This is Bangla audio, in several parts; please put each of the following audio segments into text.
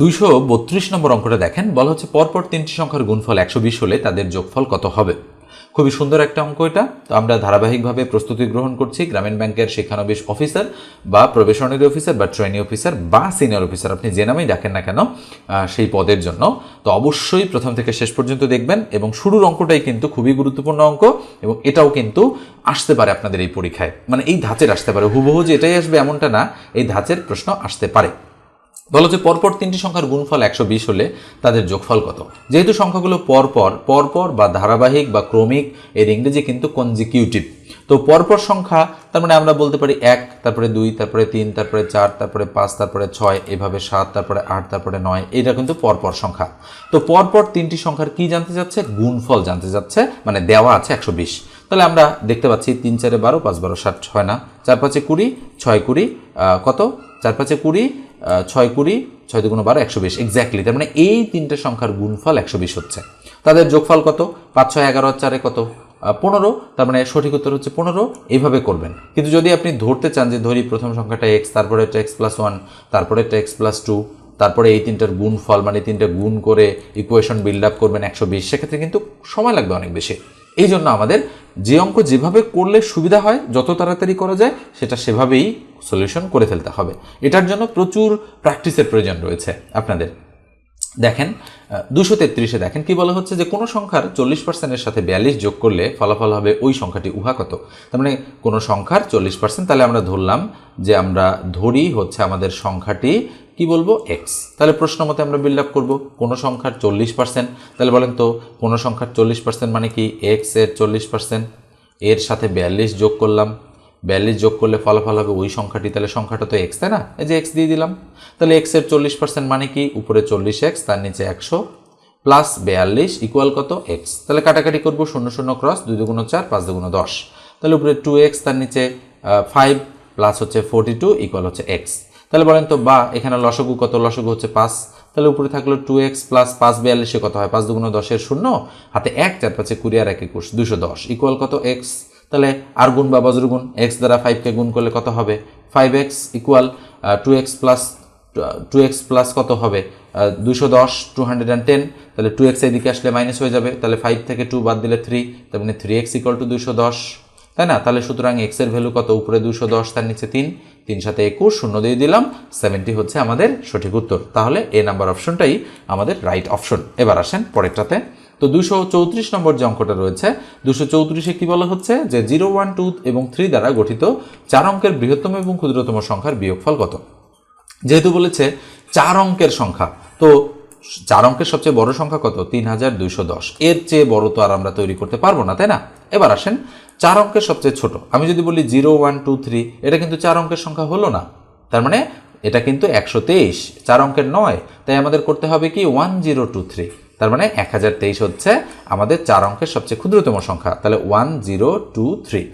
দুইশো বত্রিশ নম্বর অঙ্কটা দেখেন। বলা হচ্ছে পরপর তিনটি সংখ্যার গুণফল একশো বিশ হলে তাদের যোগফল কত হবে? খুবই সুন্দর একটা অঙ্ক এটা। তো আমরা ধারাবাহিকভাবে প্রস্তুতি গ্রহণ করছি। গ্রামীণ ব্যাংকের শিক্ষানবিশ অফিসার বা প্রবেশনারি অফিসার বা ট্রেনিং অফিসার বা সিনিয়র অফিসার, আপনি যে নামেই ডাকেন না কেন সেই পদের জন্য। তো অবশ্যই প্রথম থেকে শেষ পর্যন্ত দেখবেন এবং শুরুর অঙ্কটাই কিন্তু খুবই গুরুত্বপূর্ণ অঙ্ক এবং এটাও কিন্তু আসতে পারে আপনাদের এই পরীক্ষায়। মানে এই ধাঁচের আসতে পারে। হুবহু যে এটাই আসবে এমনটা না, এই ধাঁচের প্রশ্ন আসতে পারে। বলো যে পরপর তিনটি সংখ্যার গুণফল একশো বিশ হলে তাদের যোগফল কত? যেহেতু সংখ্যাগুলো পরপর পরপর বা ধারাবাহিক বা ক্রমিক, এর ইংরেজি কিন্তু কনজিকিউটিভ তো পরপর সংখ্যা, তার মানে আমরা বলতে পারি এক, তারপরে দুই, তারপরে তিন, তারপরে চার, তারপরে পাঁচ, তারপরে ছয়, এভাবে সাত, তারপরে আট, তারপরে নয়, এটা কিন্তু পরপর সংখ্যা। তো পরপর তিনটি সংখ্যার কি জানতে যাচ্ছে? গুণফল জানতে যাচ্ছে মানে দেওয়া আছে একশো বিশ। তাহলে আমরা দেখতে পাচ্ছি তিন চারে বারো, পাঁচ বারো, ষাট ছয় না? চার পাঁচে কুড়ি, ছয় কুড়ি কত? চার পাঁচে কুড়ি ছয় কুড়ি, ছয় দুগুণ বারো, একশো বিশ। এক্স্যাক্টলি তার মানে এই তিনটে সংখ্যার গুণফল একশো বিশ হচ্ছে। তাদের যোগফল কত? পাঁচ, ছয়, এগারো, চারে কত? পনেরো, তার মানে সঠিক উত্তর হচ্ছে পনেরো। এইভাবে করবেন। কিন্তু যদি আপনি ধরতে চান যে ধরি প্রথম সংখ্যাটা এক্স তারপরে একটা এক্স প্লাস ওয়ান তারপরে একটা এক্স প্লাস টু তারপরে এই তিনটার গুণ ফল মানে তিনটা গুণ করে ইকুয়েশন বিল্ড আপ করবেন একশো বিশ, সেক্ষেত্রে কিন্তু সময় লাগবে অনেক বেশি। এই জন্য আমাদের যে অঙ্ক যেভাবে করলে সুবিধা হয়, যত তাড়াতাড়ি করা যায়, সেটা সেভাবেই সলিউশন করে ফেলতে হবে। এটার জন্য প্রচুর প্র্যাকটিসের প্রয়োজন রয়েছে আপনাদের। দেখেন দুশো তেত্রিশে দেখেন কি বলা হচ্ছে যে, কোনো সংখ্যার চল্লিশ পার্সেন্টের সাথে বিয়াল্লিশ যোগ করলে ফলাফল হবে ওই সংখ্যাটি উহা কত? তার মানে কোনো সংখ্যার চল্লিশ পার্সেন্ট তাহলে আমরা ধরলাম যে আমরা ধরি হচ্ছে আমাদের সংখ্যাটি কি বলব? এক্স তাহলে প্রশ্ন মতে আমরা বিল্ড আপ করব কোনো সংখ্যার চল্লিশ পার্সেন্ট তাহলে বলেন তো, কোনো সংখ্যার চল্লিশ পার্সেন্ট মানে কি? এক্সের চল্লিশ পার্সেন্ট এর সাথে বিয়াল্লিশ যোগ করলাম। বিয়াল্লিশ যোগ করলে ফলাফল হবে ওই সংখ্যাটি। তাহলে সংখ্যাটা তো এক্স তাই না? এই যে এক্স দিয়ে দিলাম। তাহলে এক্সের চল্লিশ পার্সেন্ট মানে কি? উপরে চল্লিশ এক্স তার নিচে একশো। প্লাস বিয়াল্লিশ ইকুয়াল কত? এক্স তাহলে কাটাকাটি করব শূন্য শূন্য ক্রস দুই দুগুণ চার, পাঁচ দুগুণ দশ। তাহলে উপরে টু এক্স তার নিচে ফাইভ প্লাস হচ্ছে ফোরটি টু ইকুয়াল হচ্ছে এক্স তাহলে বলেন তো, বা, এখানে লসগু কত? লসগু হচ্ছে পাঁচ। তাহলে উপরে থাকল টু এক্স প্লাস পাঁচ বিয়াল্লিশে কত হয়? পাঁচ দুগুণ দশের শূন্য। হাতে এক, চার, পাঁচে কুড়ি আর এক একুশ, দুশো দশ। ইকুয়াল কত? এক্স তাহলে আর গুণ বা বজ্রগুণ এক্স দ্বারা ফাইভকে গুণ করলে কত হবে? Five x equal two x plus two x plus কত হবে? দুশো দশ টু হান্ড্রেড অ্যান্ড টেন তাহলে টু এক্স এদিকে আসলে মাইনাস হয়ে যাবে। তাহলে ফাইভ থেকে টু বাদ দিলে থ্রি তার মানে থ্রি এক্স ইকুয়াল টু দুশো দশ। তাই না? তাহলে সুতরাং এক্সের ভ্যালু কত? উপরে দুশো দশ, তার নিচে তিন। তিন সাথে একুশ, শূন্য দিয়ে দিলাম। সেভেন্টি হচ্ছে আমাদের সঠিক উত্তর। তাহলে এ নাম্বার অপশনটাই আমাদের রাইট অপশন এবার আসেন পরেরটাতে। তো দুশো চৌত্রিশ নম্বর যে অঙ্কটা রয়েছে দুশো চৌত্রিশে কি বলা হচ্ছে? যে জিরো ওয়ান টু এবং থ্রি দ্বারা গঠিত চার অঙ্কের বৃহত্তম এবং ক্ষুদ্রতম সংখ্যার বিয়োগফল কত? যেহেতু বলেছে চার অঙ্কের সংখ্যা, তো চার অঙ্কের সবচেয়ে বড় সংখ্যা কত? তিন হাজার দুইশো দশ। এর চেয়ে বড় তো আর আমরা তৈরি করতে পারব না, তাই না? এবার আসেন চার অঙ্কের সবচেয়ে ছোট। আমি যদি বলি জিরো, ওয়ান, টু, থ্রি, এটা কিন্তু চার অঙ্কের সংখ্যা হলো না। তার মানে এটা কিন্তু একশো তেইশ, চার অঙ্কের নয়। তাই আমাদের করতে হবে কি? One, zero, two, three. তার মানে এক হাজার তেইশ হচ্ছে আমাদের চার অঙ্কের সবচেয়ে ক্ষুদ্রতম সংখ্যা। তাহলে ওয়ান, জিরো, টু, থ্রি।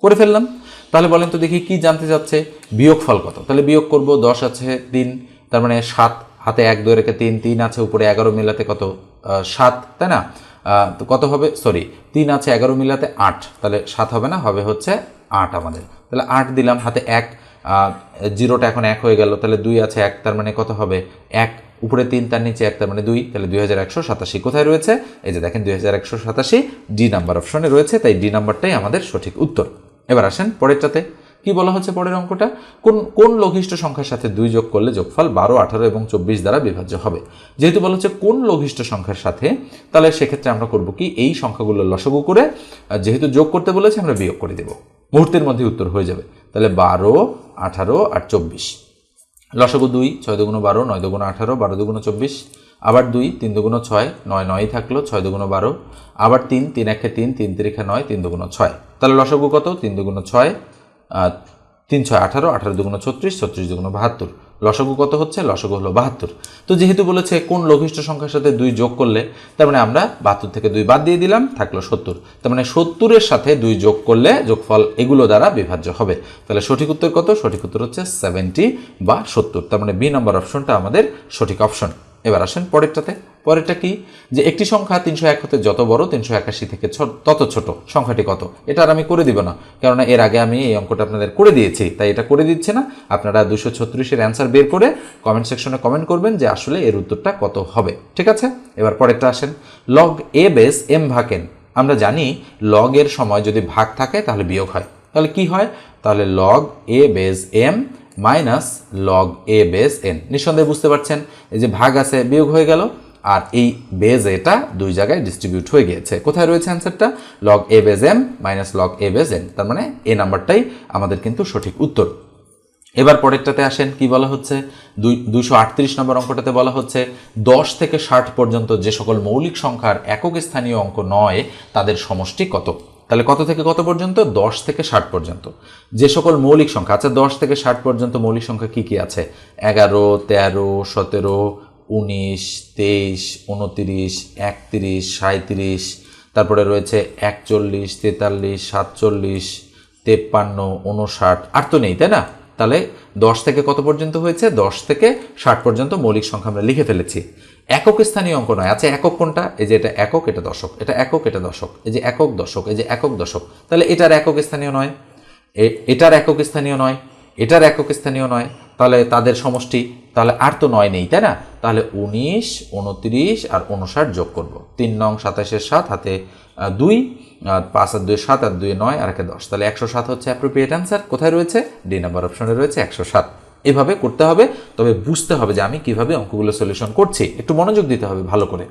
করে ফেললাম। তাহলে বলেন তো দেখি কি জানতে চাচ্ছে? বিয়োগফল কত? তাহলে বিয়োগ করব, দশ আছে তিন। তার মানে সাত, হাতে এক, দুই রেখে তিন তিন আছে, উপরে এগারো মিলাতে কত? সাত, তাই না? তো কত হবে? সরি তিন আছে এগারো মিলাতে আট। তাহলে সাত হবে না? হবে হচ্ছে আট আমাদের। তাহলে আট দিলাম, হাতে এক। জিরোটা এখন এক হয়ে গেল, তাহলে দুই আছে এক, তার মানে কত হবে? এক। উপরে তিন, তার নিচে এক, তার মানে দুই। তাহলে দুই হাজার একশো সাতাশি কোথায় রয়েছে? এই যে দেখেন, দুই হাজার একশো সাতাশি ডি নাম্বার অপশনে রয়েছে, তাই ডি নাম্বারটাই আমাদের সঠিক উত্তর। এবার আসেন পরেরটাতে। কি বলা হচ্ছে পরের অঙ্কটা? কোন কোন লঘিষ্ঠ সংখ্যার সাথে দুই যোগ করলে যোগফল বারো, আঠারো এবং চব্বিশ দ্বারা বিভাজ্য হবে। যেহেতু বলা হচ্ছে কোন লঘিষ্ঠ সংখ্যার সাথে, তাহলে সেক্ষেত্রে আমরা করব কি, এই সংখ্যাগুলো লসগু করে যেহেতু যোগ করতে বলেছে, আমরা বিয়োগ করে দেব। মুহূর্তের মধ্যে উত্তর হয়ে যাবে। তাহলে বারো, আঠারো আর চব্বিশ। লসগু দুই, ছয় দুগুণ বারো, নয় দুগুণ আঠারো, বারো দুগুণ চব্বিশ। আবার দুই, তিন দুগুণ ছয়, নয় নয়ই থাকল, ছয় দুগুণ বারো। আবার তিন তিন একে তিন তিন তিরিখে নয়, তিন দুগুণ ছয়। তাহলে লসগু কত? তিন দুগুণ ছয় আহ, তিন ছয় আঠারো আঠারো দুগুণ ছত্রিশ ছত্রিশ দুগুণ বাহাত্তর। লসগু কত হচ্ছে? লসগু হলো বাহাত্তর। তো যেহেতু বলেছে কোন লঘিষ্ঠ সংখ্যার সাথে দুই যোগ করলে তার মানে আমরা বাহাত্তর থেকে দুই বাদ দিয়ে দিলাম থাকল সত্তর। তার মানে সত্তরের সাথে দুই যোগ করলে যোগফল এগুলো দ্বারা বিভাজ্য হবে। তাহলে সঠিক উত্তর কত? সঠিক উত্তর হচ্ছে সেভেন্টি বা সত্তর। তার মানে বি নম্বর অপশনটা আমাদের সঠিক অপশন এবার আসেন পরেরটাতে। পরেরটা কি? যে একটি সংখ্যা তিনশো এক হতে যত বড়, তিনশো একাশি থেকে তত ছোট। সংখ্যাটি কত? এটা আর আমি করে দিব না। কেননা এর আগে আমি এই অঙ্কটা আপনাদের করে দিয়েছি, তাই এটা করে দিচ্ছে না। আপনারা দুশো ছত্রিশের অ্যান্সার বের করে কমেন্ট সেকশনে কমেন্ট করবেন যে আসলে এর উত্তরটা কত হবে। ঠিক আছে? এবার পরেরটা আসেন। লগ এ বেস এম ভাগেন আমরা জানি লগ এর সময় যদি ভাগ থাকে তাহলে বিয়োগ হয়। তাহলে কি হয়? তাহলে log a base m minus log a base n নিঃসন্দেহে বুঝতে পারছেন? এই যে ভাগ আছে, বিয়োগ হয়ে গেল। আর এই বেজ এটা দুই জায়গায় ডিস্ট্রিবিউট হয়ে গিয়েছে। কোথায় রয়েছে অ্যান্সারটা log a base m minus log a base n তার মানে এ নাম্বারটাই আমাদের কিন্তু সঠিক উত্তর। এবার পরেরটাতে আসেন, কি বলা হচ্ছে? দুই, দুইশো আটত্রিশ নম্বর অঙ্কটাতে বলা হচ্ছে, দশ থেকে ষাট পর্যন্ত যে সকল মৌলিক সংখ্যার একক স্থানীয় অঙ্ক নয়, তাদের সমষ্টি কত? তাহলে কত থেকে কত পর্যন্ত? দশ থেকে ষাট পর্যন্ত। যে সকল মৌলিক সংখ্যা আচ্ছা দশ থেকে ষাট পর্যন্ত মৌলিক সংখ্যা কি কি আছে? এগারো, তেরো, সতেরো উনিশ, তেইশ, উনতিরিশ, একত্রিশ সাঁত্রিশ তারপরে রয়েছে একচল্লিশ, তেতাল্লিশ, সাতচল্লিশ, তেপ্পান্ন, উনষাট, আর তো নেই, তাই না? তাহলে দশ থেকে কত পর্যন্ত হয়েছে? দশ থেকে ষাট পর্যন্ত মৌলিক সংখ্যা আমরা লিখে ফেলেছি। একক স্থানীয় অঙ্ক নয়। আচ্ছা একক কোনটা? এই যে এটা একক, এটা দশক। এটা একক, এটা দশক। এই যে একক দশক, এই যে একক দশক। তাহলে এটার একক স্থানীয় নয়। এটার একক স্থানীয় নয়। এটার একক স্থানীয় নয়। তাহলে তাদের সমষ্টি তাহলে আর তো নয় নেই, তাই না? তাহলে উনিশ, উনত্রিশ আর উনষাট যোগ করব। তিন নং সাতাশের সাত, হাতে দুই পাঁচ আর দুই সাত আর দুই নয়, আর একে দশ। তাহলে একশো সাত হচ্ছে অ্যাপ্রোপ্রিয়েট অ্যান্সার কোথায় রয়েছে? ডি নাম্বার অপশনে রয়েছে একশো সাত। এভাবে করতে হবে, তবে বুঝতে হবে যে আমি কীভাবে অঙ্কগুলো সলিউশন করছি। একটু মনোযোগ দিতে হবে ভালো করে।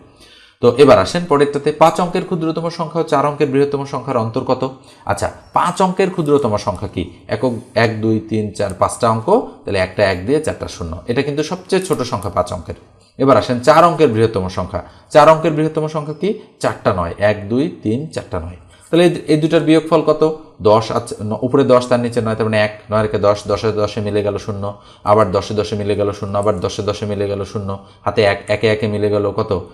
তো এবার আসেন পরেরটাতে। পাঁচ অঙ্কের ক্ষুদ্রতম সংখ্যা চার অঙ্কের বৃহত্তম সংখ্যার অন্তর কত আচ্ছা পাঁচ অঙ্কের ক্ষুদ্রতম সংখ্যা কি? একক এক, দুই, তিন, চার, পাঁচটা অঙ্ক, তাহলে একটা এক দিয়ে চারটা শূন্য। এটা কিন্তু সবচেয়ে ছোট সংখ্যা পাঁচ অঙ্কের। এবার আসেন চার অঙ্কের বৃহত্তম সংখ্যা। চার অঙ্কের বৃহত্তম সংখ্যা কি? চারটা নয়, এক, দুই, তিন, চারটা নয়। তাহলে এই- দুটার বিয়োগফল কত? দশ আছে উপরে দশ, তার নিচে নয়, তার মানে এক। নয় রেখে দশ, দশে দশে মিলে গেল শূন্য। আবার দশে দশে মিলে গেল শূন্য, আবার দশে দশে মিলে গেল শূন্য। হাতে এক, একে একে মিলে গেল কত?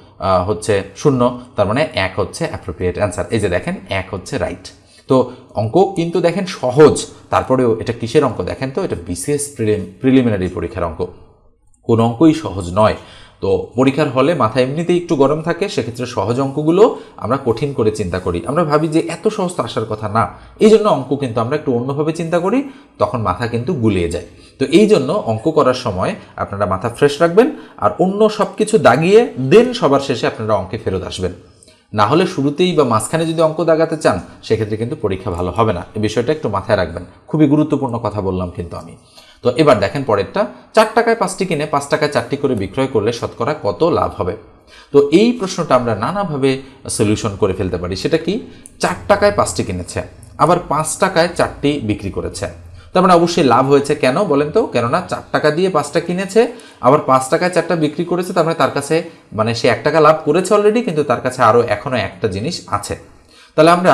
হচ্ছে শূন্য। তার মানে এক হচ্ছে অ্যাপ্রোপ্রিয়েট অ্যান্সার এই যে দেখেন, এক হচ্ছে রাইট তো অঙ্ক কিন্তু দেখেন সহজ। তারপরেও এটা কিসের অঙ্ক দেখেন তো? এটা বিসিএস প্রিলিমিনারি পরীক্ষার অঙ্ক। কোন অঙ্কই সহজ নয়। তো পরীক্ষার হলে মাথা এমনিতেই একটু গরম থাকে, সেক্ষেত্রে সহজ অঙ্কগুলো আমরা কঠিন করে চিন্তা করি। আমরা ভাবি যে এত সহজ তো আসার কথা না। এই জন্য অঙ্ক কিন্তু আমরা একটু অন্যভাবে চিন্তা করি, তখন মাথা কিন্তু গুলিয়ে যায়। তো এই জন্য অঙ্ক করার সময় আপনারা মাথা ফ্রেশ রাখবেন, আর অন্য সব কিছু দাগিয়ে দেন সবার শেষে আপনারা অঙ্কে ফেরত আসবেন। না হলে শুরুতেই বা মাঝখানে যদি অঙ্ক দাগাতে চান, সেক্ষেত্রে কিন্তু পরীক্ষা ভালো হবে না। এই বিষয়টা একটু মাথায় রাখবেন। খুবই গুরুত্বপূর্ণ কথা বললাম কিন্তু আমি। তো এবার দেখেন পরেরটা। চার টাকায় পাঁচটি কিনে পাঁচ টাকায় চারটি করে বিক্রয় করলে শতকরা কত লাভ হবে? তো এই প্রশ্নটা আমরা নানাভাবে সলিউশন করে ফেলতে পারি। সেটা কি? চার টাকায় পাঁচটি কিনেছে, আবার পাঁচ টাকায় চারটি বিক্রি করেছে। তার মানে অবশ্যই লাভ হয়েছে কেন? বলেন তো। কেননা চার টাকা দিয়ে পাঁচটা কিনেছে, আবার পাঁচ টাকায় চারটা বিক্রি করেছে, তার মানে তার কাছে মানে সে এক টাকা লাভ করেছে অলরেডি কিন্তু তার কাছে আরও এখনও একটা জিনিস আছে। তাহলে আমরা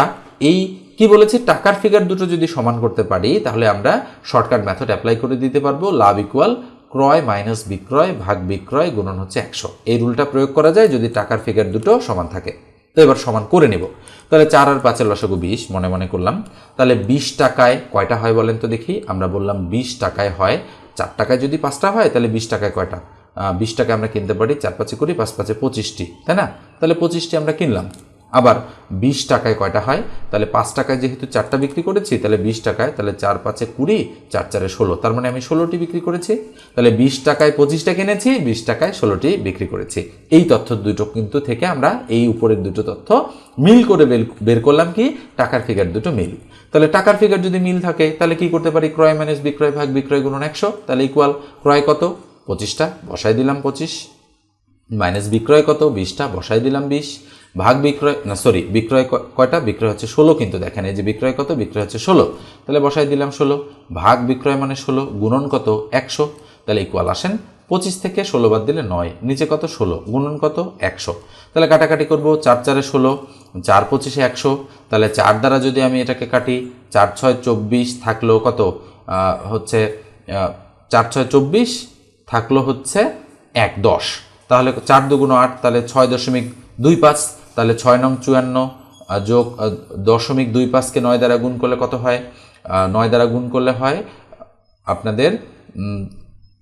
এই কি বলেছি? টাকার ফিগার দুটো যদি সমান করতে পারি, তাহলে আমরা শর্টকাট মেথড অ্যাপ্লাই করে দিতে পারব। লাভ ইকুয়াল ক্রয় মাইনাস বিক্রয় ভাগ বিক্রয় গুণন হচ্ছে একশো। এই রুলটা প্রয়োগ করা যায় যদি টাকার ফিগার দুটো সমান থাকে। তো এবার সমান করে নেব। তাহলে চার আর পাঁচের লসাগু বিশ, মনে মনে করলাম। তাহলে বিশ টাকায় কয়টা হয় বলেন তো দেখি? আমরা বললাম বিশ টাকায় হয় চার টাকায় যদি পাঁচটা হয়, তাহলে বিশ টাকায় কয়টা? বিশ টাকায় আমরা কিনতে পারি, চার পাঁচে করি পাঁচ পাঁচে পঁচিশটি, তাই না? তাহলে পঁচিশটি আমরা কিনলাম। আবার বিশ টাকায় কয়টা হয়? তাহলে পাঁচ টাকায় যেহেতু চারটা বিক্রি করেছি, তাহলে বিশ টাকায়, তাহলে চার পাঁচে কুড়ি, চার চারে ষোলো। তার মানে আমি ষোলোটি বিক্রি করেছি। তাহলে বিশ টাকায় পঁচিশটা কিনেছি, বিশ টাকায় ষোলোটি বিক্রি করেছি। এই তথ্য দুটো কিন্তু থেকে আমরা এই উপরের দুটো তথ্য মিল করে বের করলাম কি? টাকার ফিগার দুটো মিল। তাহলে টাকার ফিগার যদি মিল থাকে, তাহলে কি করতে পারি? ক্রয় মাইনাস বিক্রয় ভাগ বিক্রয় গুণন একশো। তাহলে ইকুয়াল ক্রয় কত? পঁচিশটা, বসাই দিলাম পঁচিশ। মাইনাস বিক্রয় কত? বিশটা, বসাই দিলাম বিশ। ভাগ বিক্রয়, না সরি বিক্রয় কয়টা? বিক্রয় হচ্ছে ষোলো কিন্তু দেখেন, এই যে বিক্রয় কত? বিক্রয় হচ্ছে ষোলো। তাহলে বসাই দিলাম ষোলো। ভাগ বিক্রয় মানে ষোলো, গুণন কত? একশো। তাহলে ইকুয়াল আসেন পঁচিশ থেকে ষোলো বাদ দিলে নয়, নিচে কত? ষোলো, গুণন কত? একশো। তাহলে কাটাকাটি করব, চার চারে ষোলো, চার পঁচিশে একশো। তাহলে চার দ্বারা যদি আমি এটাকে কাটি, চার ছয় চব্বিশ থাকল কত? হচ্ছে চার ছয় চব্বিশ থাকল হচ্ছে এক দশ। তাহলে চার দুগুণ আট, তাহলে ছয় দশমিক দুই পাঁচ তাহলে ছয় নং চুয়ান্ন যোগ দশমিক দুই পাঁচকে নয় দ্বারা গুণ করলে কত হয়? নয় দ্বারা গুণ করলে হয় আপনাদের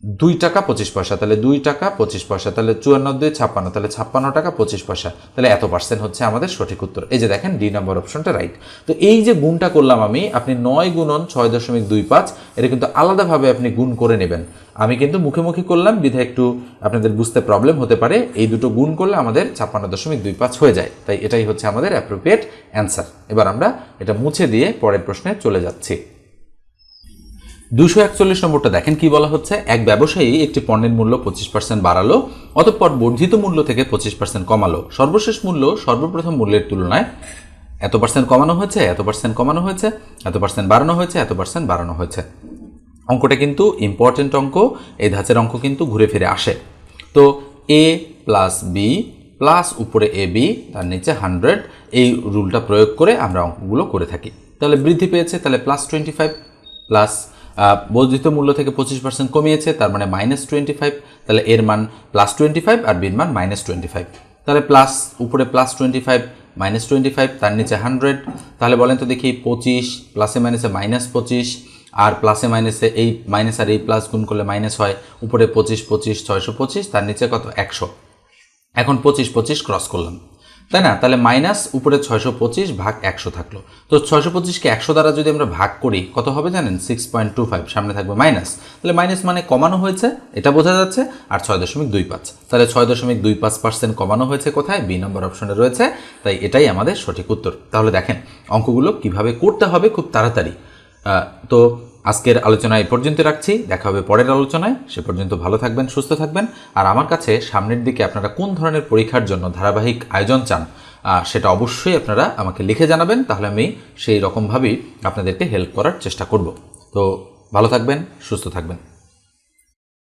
দুই টাকা পঁচিশ পয়সা, তাহলে দুই টাকা পঁচিশ পয়সা, তাহলে চুয়ান্ন, দুই ছাপ্পান্ন, তাহলে ছাপ্পান্ন টাকা পঁচিশ পয়সা, তাহলে এত পার্সেন্ট হচ্ছে আমাদের সঠিক উত্তর। এই যে দেখেন ডি নম্বর অপশনটা রাইট তো এই যে গুণটা করলাম আমি, আপনি নয় গুণন ছয় দশমিক দুই পাঁচ, এটা কিন্তু আলাদাভাবে আপনি গুণ করে নেবেন। আমি কিন্তু মুখে মুখে করলাম, বিধায় একটু আপনাদের বুঝতে প্রবলেম হতে পারে, এই দুটো গুণ করলে আমাদের ছাপ্পান্ন দশমিক দুই পাঁচ হয়ে যায়। তাই এটাই হচ্ছে আমাদের অ্যাপ্রোপ্রিয়েট অ্যান্সার এবার আমরা এটা মুছে দিয়ে পরের প্রশ্নে চলে যাচ্ছি। দুশো একচল্লিশ নম্বরটা দেখেন কি বলা হচ্ছে? এক ব্যবসায়ী একটি পণ্যের মূল্য পঁচিশ পার্সেন্ট বাড়ালো, অতঃপর বর্ধিত মূল্য থেকে পঁচিশ পার্সেন্ট কমালো। সর্বশেষ মূল্য সর্বপ্রথম মূল্যের তুলনায় এত পার্সেন্ট কমানো হয়েছে, এত পার্সেন্ট কমানো হয়েছে, এত পার্সেন্ট বাড়ানো হয়েছে, এত পার্সেন্ট বাড়ানো হয়েছে। অঙ্কটা কিন্তু ইম্পর্টেন্ট অঙ্ক, এই ধাঁচের অঙ্ক কিন্তু ঘুরে ফিরে আসে। তো এ প্লাস বি প্লাস উপরে এ বি তার নিচে হান্ড্রেড এই রুলটা প্রয়োগ করে আমরা অঙ্কগুলো করে থাকি। তাহলে বৃদ্ধি পেয়েছে, তাহলে প্লাস টোয়েন্টি ফাইভ প্লাস বর্ধিত মূল্য থেকে পঁচিশ পার্সেন্ট কমিয়েছে, তার মানে মাইনাস টোয়েন্টি ফাইভ তাহলে এর মান প্লাস টোয়েন্টি ফাইভ আর বির মান মাইনাস টোয়েন্টি ফাইভ তাহলে প্লাস উপরে plus twenty five minus twenty five তার নিচে হান্ড্রেড তাহলে বলেন তো দেখি পঁচিশ প্লাসে মাইনাসে মাইনাস পঁচিশ, আর প্লাসে মাইনাসে এই মাইনাস আর এই প্লাস গুণ করলে মাইনাস হয়, উপরে পঁচিশ পঁচিশ, ছয়শো পঁচিশ, তার নিচে কত? একশো। এখন পঁচিশ পঁচিশ ক্রস করলাম। তাই না? তাহলে মাইনাস উপরে ছয়শো পঁচিশ ভাগ একশো থাকল। তো ছয়শো পঁচিশকে একশো দ্বারা যদি আমরা ভাগ করি, কত হবে জানেন? সিক্স পয়েন্ট টু ফাইভ সামনে থাকবে মাইনাস। তাহলে মাইনাস মানে কমানো হয়েছে, এটা বোঝা যাচ্ছে, আর ছয় দশমিক দুই পাঁচ। তাহলে ছয় দশমিক দুই পাঁচ পার্সেন্ট কমানো হয়েছে কোথায়? বি নম্বর অপশনে রয়েছে, তাই এটাই আমাদের সঠিক উত্তর। তাহলে দেখেন, অঙ্কগুলো কীভাবে করতে হবে খুব তাড়াতাড়ি। তো আজকের আলোচনা এই পর্যন্ত রাখছি। দেখা হবে পরের আলোচনায়। সে পর্যন্ত ভালো থাকবেন, সুস্থ থাকবেন। আর আমার কাছে সামনের দিকে আপনারা কোন ধরনের পরীক্ষার জন্য ধারাবাহিক আয়োজন চান সেটা অবশ্যই আপনারা আমাকে লিখে জানাবেন। তাহলে আমি সেই রকমভাবেই আপনাদেরকে হেল্প করার চেষ্টা করব। তো ভালো থাকবেন, সুস্থ থাকবেন।